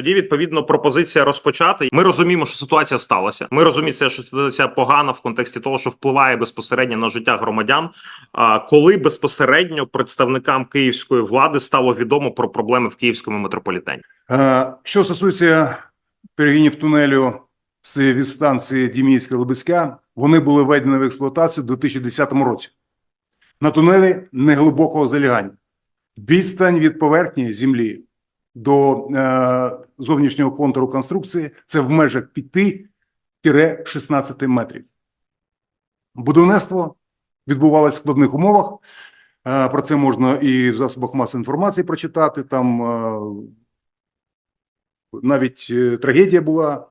Тоді відповідно пропозиція розпочати. Ми розуміємо, що ситуація сталася. Ми розуміємо, що ситуація погана в контексті того, що впливає безпосередньо на життя громадян. А коли безпосередньо представникам київської влади стало відомо про проблеми в київському метрополітені. Що стосується перегинів тунелю від станції Діміївська Лебецька, вони були введені в експлуатацію у 2010 році. На тунелі неглибокого залягання. Відстань від поверхні землі до е, зовнішнього контуру конструкції це в межах 5-16 метрів. Будівництво відбувалося в складних умовах. Е, Про це можна і в засобах масової інформації прочитати. Там е, навіть трагедія була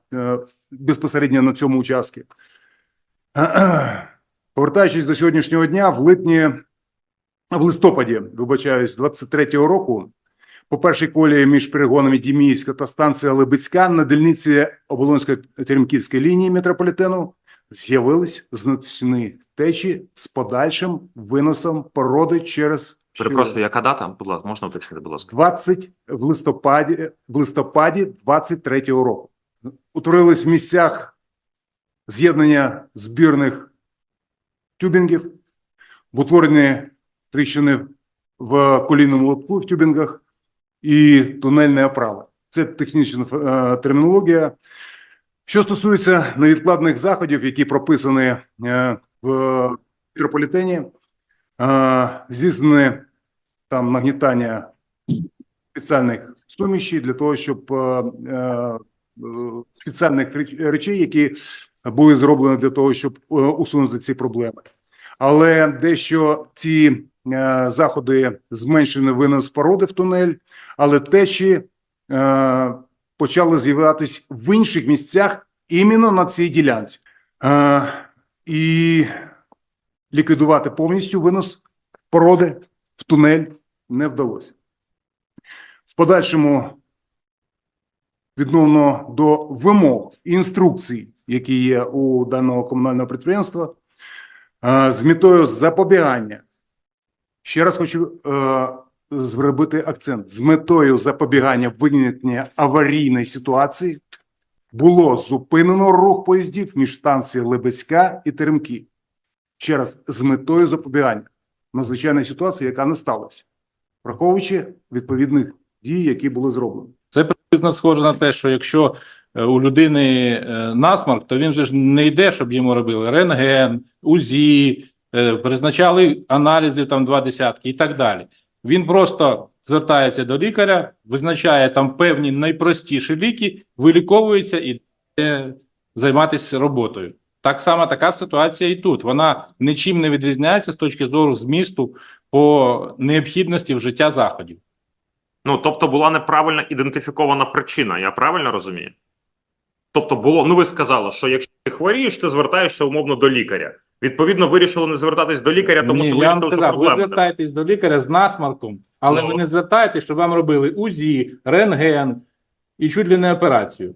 безпосередньо на цьому участку. Повертаючись до сьогоднішнього дня, в липні, в листопаді, вибачаюсь, 23-го року, по першій колії між перегонами Діміївська та станція Лебецька на дільниці Оболонсько-Теремківської лінії метрополітену з'явились значні течі з подальшим виносом породи через Перепрошую, яка дата? Будь ласка, можна уточнити, будь ласка. 20 в листопаді, в листопаді 23-го року. Утворились в місцях з'єднання збірних тюбінгів, в утворенні тріщини в колінному лотку в тюбінгах і тунельної оправи. Це технічна е, термінологія. Що стосується невідкладних заходів, які прописані е, в метрополітені, е, здійснені там нагнітання спеціальних суміші для того, щоб спеціальних реч- речей, які були зроблені для того, щоб усунути ці проблеми. Але дещо ці заходи зменшені винос породи в тунель, але течі е, почали з'являтися в інших місцях іменно на цій ділянці. Е, і ліквідувати повністю винос породи в тунель не вдалося. В подальшому, відносно до вимог інструкцій, які є у даного комунального підприємства, е, з метою запобігання. Ще раз хочу е, зробити акцент: з метою запобігання виникнення аварійної ситуації було зупинено рух поїздів між станцією Лебецька і Теремки. Ще раз, з метою запобігання надзвичайної ситуації, яка не сталася, враховуючи відповідних дій, які були зроблені. Це приблизно схоже на те, що якщо е, у людини е, насморк, то він же ж не йде, щоб йому робили рентген, УЗІ, призначали аналізи там два десятки і так далі. Він просто звертається до лікаря, визначає там певні найпростіші ліки, виліковується і займатися роботою. Так само така ситуація і тут. Вона нічим не відрізняється з точки зору змісту по необхідності вжиття заходів. Ну тобто була неправильно ідентифікована причина. Я правильно розумію? Тобто, було, ну ви сказали, що якщо ти хворієш, ти звертаєшся умовно до лікаря. Відповідно, вирішили не звертатись до лікаря, тому Ні, що я вам вирішили, що сказав, ви проблема. звертаєтесь до лікаря з насмарком, але Ну. ви не звертаєтесь, щоб вам робили УЗІ, рентген і чуть ли не операцію.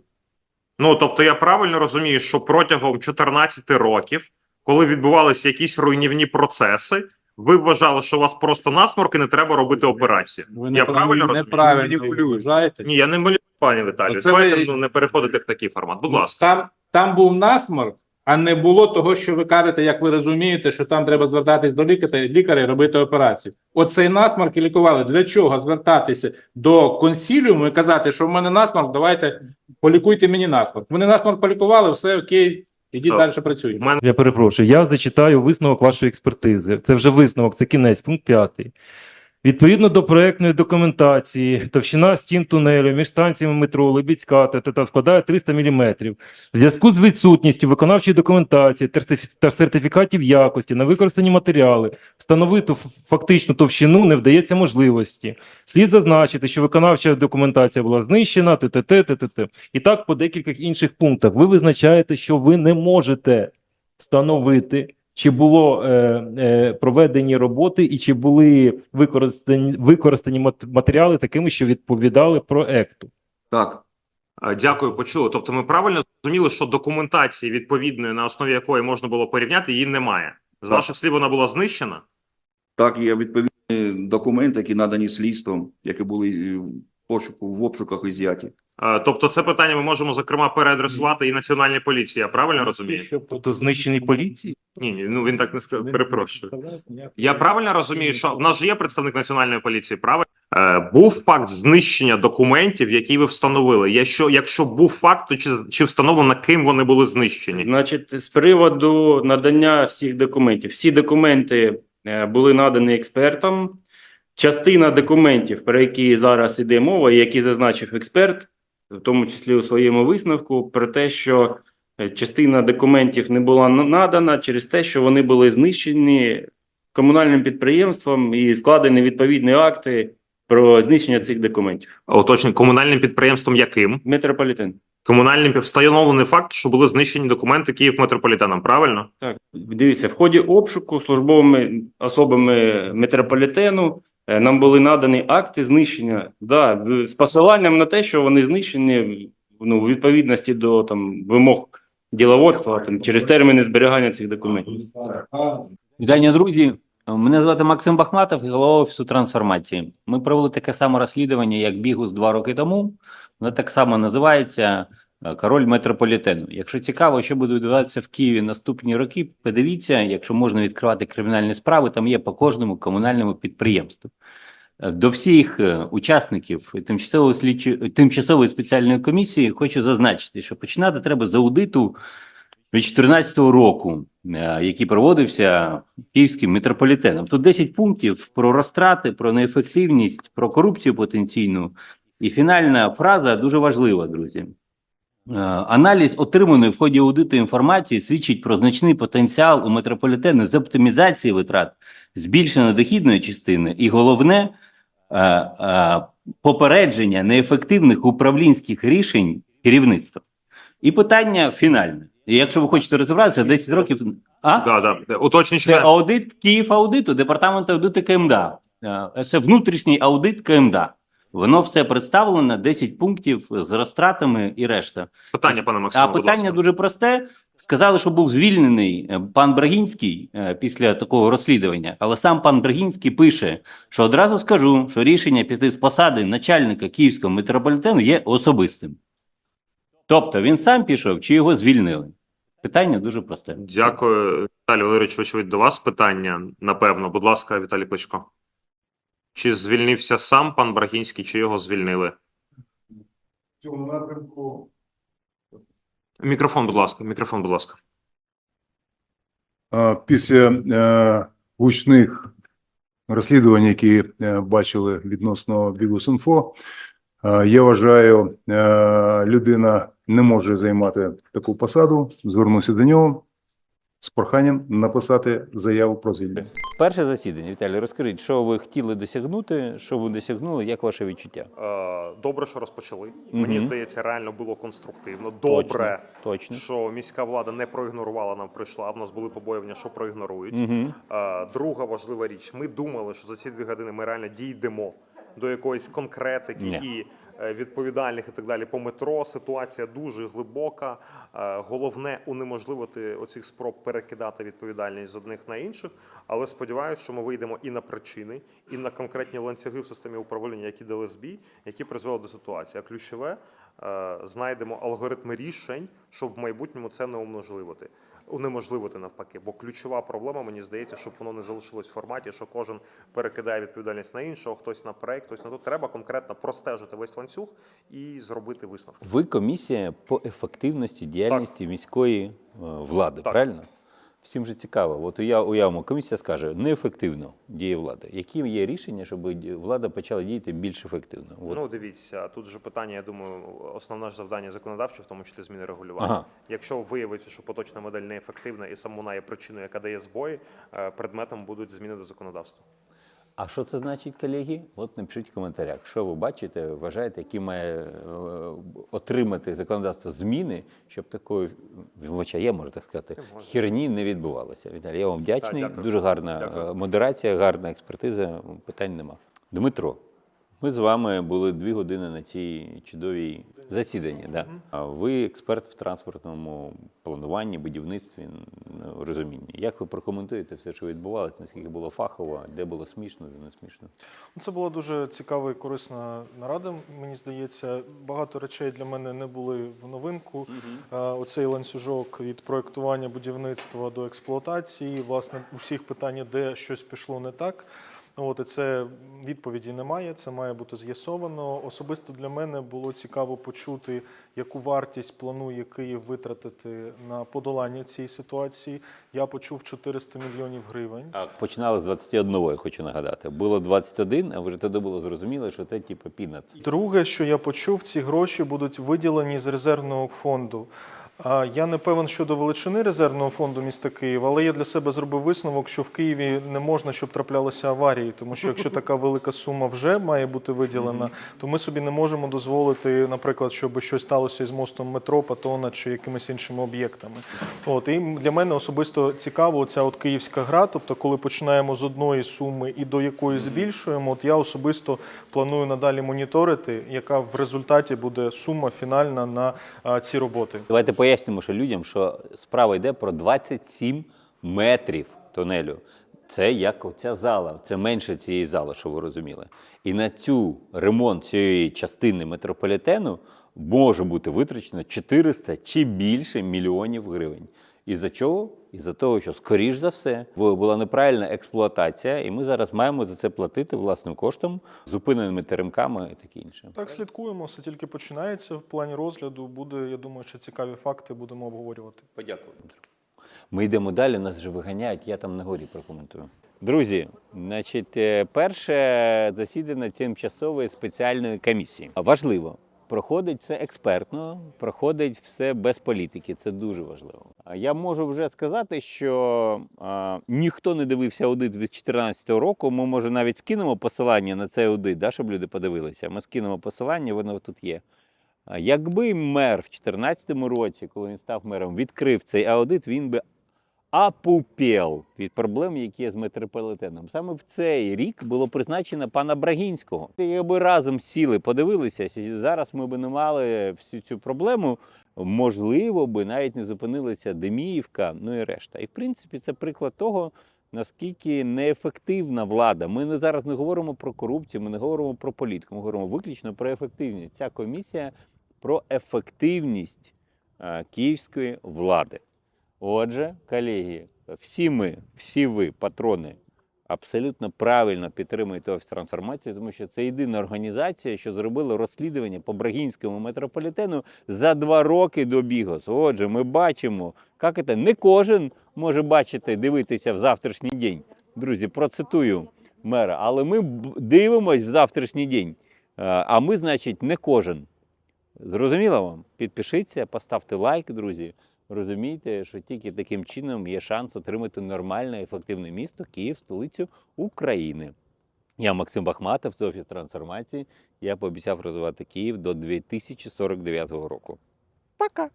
Ну тобто, я правильно розумію, що протягом 14 років, коли відбувалися якісь руйнівні процеси, ви вважали, що у вас просто насморк і не треба робити операцію. Ви я неправильно, правильно розумію? неправильно Маніпулюєте. вважаєте. Ні, я не малюю, пані Віталію. Оце Давайте ви- ну, не переходити в такий формат. Будь Ну, ласка. Там, там був насморк, а не було того, що ви кажете, як ви розумієте, що там треба звертатись до лікаря, лікаря і робити операцію. Оцей насморк і лікували. Для чого звертатися до консіліуму і казати, що в мене насморк, давайте полікуйте мені насморк. Вони насморк полікували, все окей, ідіть далі У працюйте. Я перепрошую, я зачитаю висновок вашої експертизи. Це вже висновок, це кінець, пункт 5. Відповідно до проектної документації, товщина стін тунелю між станціями метро Лебідська та, складає 300 мм. В зв'язку з відсутністю виконавчої документації та сертифікатів якості на використані матеріали встановити фактичну товщину не вдається можливості. Слід зазначити, що виконавча документація була знищена, т.т.т. т.т.т. І так по декількох інших пунктах. Ви визначаєте, що ви не можете встановити, чи було е, е, проведені роботи і чи були використані, використані мат- матеріали такими, що відповідали проекту. Так, Е, Дякую, почули. Тобто, ми правильно зрозуміли, що документації відповідної, на основі якої можна було порівняти, її немає. З Так. ваших слів, вона була знищена. так, є відповідні документи, які надані слідством, які були е, в пошуку в обшуках ізяті. Е, Тобто, це питання ми можемо зокрема переадресувати і національній поліції. Я правильно розумію? Тобто знищені поліції? Ні, ні, ну він так не сказав. Перепрошую. Я правильно розумію, що в нас же є представник національної поліції, правильно? Е, був факт знищення документів, які ви встановили. Якщо, якщо був факт, то чи, чи встановлено, ким вони були знищені? Значить, з приводу надання всіх документів. Всі документи е, були надані експертам. Частина документів, про які зараз іде мова, які зазначив експерт, в тому числі у своєму висновку, про те, що е, частина документів не була надана через те, що вони були знищені комунальним підприємством і складені відповідні акти про знищення цих документів. Уточнень комунальним підприємством яким? Метрополітен. Комунальним встановлений факт, що були знищені документи Київ метрополітеном, правильно? Так, дивіться, в ході обшуку службовими особами метрополітену нам були надані акти знищення, да, з посиланням на те, що вони знищені ну, у відповідності до там, вимог діловодства там, через терміни зберігання цих документів. Вітання, друзі. Мене звати Максим Бахматов, голова офісу трансформації. Ми провели таке саме розслідування, як Бігус два роки тому. Воно так само називається е, Король метрополітену. Якщо цікаво, що буде відбуватися в Києві наступні роки, подивіться, якщо можна відкривати кримінальні справи, там є по кожному комунальному підприємству. Е, До всіх е, учасників тимчасової слідчої тимчасової спеціальної комісії хочу зазначити, що починати треба з аудиту від 2014 року, е, який проводився київським метрополітеном. Тут 10 пунктів про розтрати, про неефективність, про корупцію потенційну. І фінальна фраза дуже важлива, друзі. Е, Аналіз отриманої в ході аудиту інформації свідчить про значний потенціал у метрополітену з оптимізації витрат, збільшення дохідної частини і головне е, е, попередження неефективних управлінських рішень керівництва. І питання фінальне. І якщо ви хочете розібратися, 10 років. А? Да, да. Уточнюючи, Це аудит Київ аудиту, департамент аудиту КМДА. Це внутрішній аудит КМДА. Воно все представлено, 10 пунктів з розтратами і решта. питання, пане Максиме, А будь питання ласка. дуже просте. Сказали, що був звільнений е, пан Брагінський е, після такого розслідування, але сам пан Брагінський пише, що одразу скажу, що рішення піти з посади начальника Київського метрополітену є особистим. Тобто він сам пішов чи його звільнили? Питання дуже просте. Дякую, Віталій Валерійович, вочевидь, до вас питання, напевно. Будь ласка, Віталій Кличко. Чи звільнився сам пан Брагінський, чи його звільнили? В цьому напрямку Мікрофон, будь ласка, мікрофон, будь ласка. Після е, гучних розслідувань, які е, бачили відносно Бігус.Інфо, е, я вважаю, е, людина не може займати таку посаду. Звернуся до нього з проханням написати заяву про звільнення. Перше засідання, Віталій, розкажіть, що ви хотіли досягнути, що ви досягнули, як ваше відчуття? Е, Добре, що розпочали. Мені здається, реально було конструктивно. Добре, Точно. що міська влада не проігнорувала нам прийшла. В нас були побоювання, що проігнорують. Угу. Е, Друга важлива річ. Ми думали, що за ці дві години ми реально дійдемо до якоїсь конкретики Ні. і відповідальних і так далі по метро. Ситуація дуже глибока. Е, Головне унеможливити оцих спроб перекидати відповідальність з одних на інших. Але сподіваюся, що ми вийдемо і на причини, і на конкретні ланцюги в системі управління, які дали збій, які призвели до ситуації. А ключове е, знайдемо алгоритми рішень, щоб в майбутньому це не унеможливити унеможливити навпаки. Бо ключова проблема, мені здається, щоб воно не залишилось в форматі, що кожен перекидає відповідальність на іншого, хтось на проект, хтось на то. Треба конкретно простежити весь ланцюг і зробити висновки. Ви комісія по ефективності діяльності міської е, влади, Так. правильно? Всім же цікаво. От я уявимо, комісія скаже, неефективно діє влада. Які є рішення, щоб влада почала діяти більш ефективно? От. Ну дивіться, тут же питання. Я думаю, основне ж завдання законодавчо, в тому числі зміни регулювання. Ага. Якщо виявиться, що поточна модель неефективна і сам вона є причиною, яка дає збої, е, предметом будуть зміни до законодавства. А що це значить, колеги? От напишіть в коментарях. Що ви бачите, вважаєте, які має е, отримати законодавство зміни, щоб такої вибачаю, я можу так сказати, херні не відбувалося. Віталій, я вам вдячний. Дуже гарна Дякую. е, модерація, гарна експертиза. Питань нема. Дмитро, Ми з вами були дві години на цій чудовій засіданні. Да. А ви експерт в транспортному плануванні, будівництві, н- розумінні. Як ви прокоментуєте все, що відбувалося? Наскільки було фахово, де було смішно, де не смішно? Це була дуже цікава і корисна нарада. Мені здається, багато речей для мене не були в новинку. Е, Оцей ланцюжок від проектування будівництва до експлуатації, власне, усіх питань, де щось пішло не так. От і це відповіді немає. Це має бути з'ясовано. Особисто для мене було цікаво почути, яку вартість планує Київ витратити на подолання цієї ситуації. Я почув 400 мільйонів гривень. Починали з 21, я хочу нагадати. Було 21, а вже тоді було зрозуміло, що це типу пінац. Друге, що я почув, ці гроші будуть виділені з резервного фонду. Я не певен щодо величини резервного фонду міста Києва, але я для себе зробив висновок, що в Києві не можна, щоб траплялися аварії, тому що якщо така велика сума вже має бути виділена, то ми собі не можемо дозволити, наприклад, щоб щось сталося із мостом метро, Патона чи якимись іншими об'єктами. От і для мене особисто цікаво ця от київська гра. Тобто, коли починаємо з одної суми і до якої збільшуємо, от я особисто планую надалі моніторити, яка в результаті буде сума фінальна на ці роботи. Давайте пояснимо, що людям, що справа йде про 27 метрів тунелю. Це як оця зала, це менше цієї зали, що ви розуміли. І на цю ремонт цієї частини метрополітену може бути витрачено 400 чи більше мільйонів гривень. І за чого? І за того, що, скоріш за все, була неправильна експлуатація, і ми зараз маємо за це платити власним коштом, зупиненими теремками і таке інше. Так, слідкуємо, все тільки починається в плані розгляду. Буде, я думаю, що цікаві факти будемо обговорювати. Подякую. Ми йдемо далі, нас вже виганяють, я там на горі прокоментую. Друзі, значить, е, перше засідання тимчасової спеціальної комісії. Важливо. Проходить все експертно, проходить все без політики. Це дуже важливо. Я можу вже сказати, що а, ніхто не дивився аудит з 2014 року. Ми може навіть скинемо посилання на цей аудит, да, щоб люди подивилися. Ми скинемо посилання, воно тут є. Якби мер в 2014 році, коли він став мером, відкрив цей аудит, він би апупєл від проблем, які є з метрополітеном. Саме в цей рік було призначено пана Брагінського. Якби разом сіли, подивилися, зараз ми б не мали всю цю проблему. Можливо, би навіть не зупинилася Деміївка, ну і решта. І в принципі, це приклад того. Наскільки неефективна влада. Ми не зараз не говоримо про корупцію, ми не говоримо про політику, ми говоримо виключно про ефективність. Ця комісія про ефективність е, київської влади. Отже, колеги, всі ми, всі ви, патрони, абсолютно правильно підтримуєте офіс трансформації, тому що це єдина організація, що зробила розслідування по Брагінському метрополітену за два роки до Бігос. Отже, ми бачимо, як це не кожен може бачити, дивитися в завтрашній день. Друзі, процитую мера, але ми дивимось в завтрашній день. Е, А ми, значить, не кожен. Зрозуміло вам? Підпишіться, поставте лайк, друзі. Розумійте, що тільки таким чином є шанс отримати нормальне, ефективне місто Київ, столицю України. Я Максим Бахматов, з офіс трансформації. Я пообіцяв розвивати Київ до 2049 року. Пока!